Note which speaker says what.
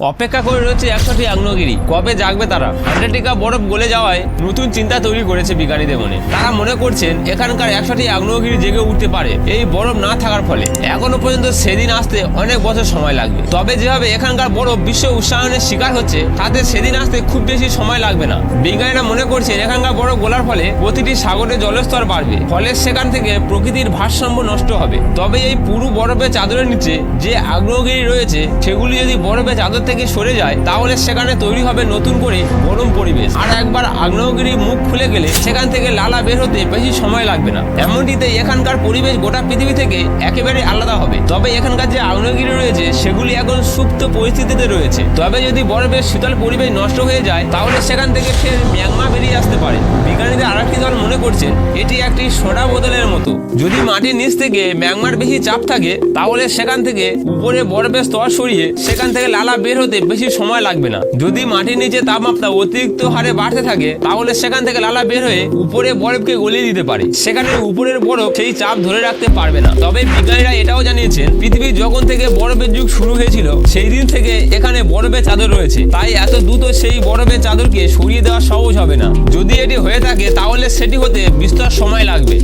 Speaker 1: অপেক্ষা করে রয়েছে একশোটি আগ্নেয়গিরি। কবে জাগবে তারা? আন্টার্কটিকা বরফ গলে যাওয়ায় নতুন চিন্তা তৈরি করেছে বিজ্ঞানীদের মনে। তারা মনে করছেন এখানকার একশোটি আগ্নেয়গিরি জেগে উঠতে পারে। এই বরফ না থাকার ফলে। এখনও পর্যন্ত সেদিন আসতে অনেক বছর সময় লাগবে। তবে যেভাবে এখানকার বরফ বিশ্ব উষ্ণায়নের শিকার হচ্ছে, তাতে সেদিন আসতে খুব বেশি সময় লাগবে না। বিজ্ঞানীরা মনে করছেন এখানকার বরফ গলার ফলে প্রতিটি সাগরের জলস্তর বাড়বে, ফলে সেখান থেকে প্রকৃতির ভারসাম্য নষ্ট হবে। তবে এই পুরো বরফের চাদরের নিচে যে আগ্নেয়গিরি রয়েছে, সেগুলি যদি বরফের চাদর থেকে সরে যায়, তাহলে সেখানে তৈরি হবে নতুন করে গরম পরিবেশ। আর একবার আগ্নেয়গিরি মুখ খুলে গেলে সেখান থেকে লালা বের হতে বেশি সময় লাগবে না। এমনটিতে এখানকার পরিবেশ গোটা পৃথিবী থেকে একেবারে আলাদা হবে। তবে এখানকার যে আগ্নেয়গিরি রয়েছে, সেগুলি এখন সুপ্ত পরিস্থিতিতে রয়েছে। তবে যদি বরফের শীতল পরিবেশ নষ্ট হয়ে যায়, তাহলে সেখান থেকে ফের ম্যাংমা বেরিয়ে আসতে পারে বিজ্ঞানীদের আরেকটি দল মনে করছেন এটি একটি সোডা বোতলের মতো। যদি মাটির নিচ থেকে ম্যাগমার বেশি চাপ থাকে, তাহলে সেখান থেকে উপরে বরফের স্তর সরিয়ে সেখান থেকে লালা বের হতে বেশি সময় লাগবে না। যদি মাটির নিচে তাপমাত্রা অতিরিক্ত হারে বাড়তে থাকে, তাহলে সেখান থেকে লালা বের হয়ে উপরে বরফকে গলিয়ে দিতে পারে। সেখানে উপরের বরফ সেই চাপ ধরে রাখতে পারবে না। তবে বিজ্ঞানীরা এটাও জানিয়েছেন পৃথিবী যখন থেকে বরফের যুগ শুরু হয়েছিল, সেই দিন থেকে এখানে বরফের চাদর রয়েছে। তাই এত দ্রুত সেই বরফের চাদরকে সরিয়ে দেওয়া সহজ হবে না। যদি এটি হয়ে থাকে, তাহলে সেটি হতে বিস্তর সময় লাগবে।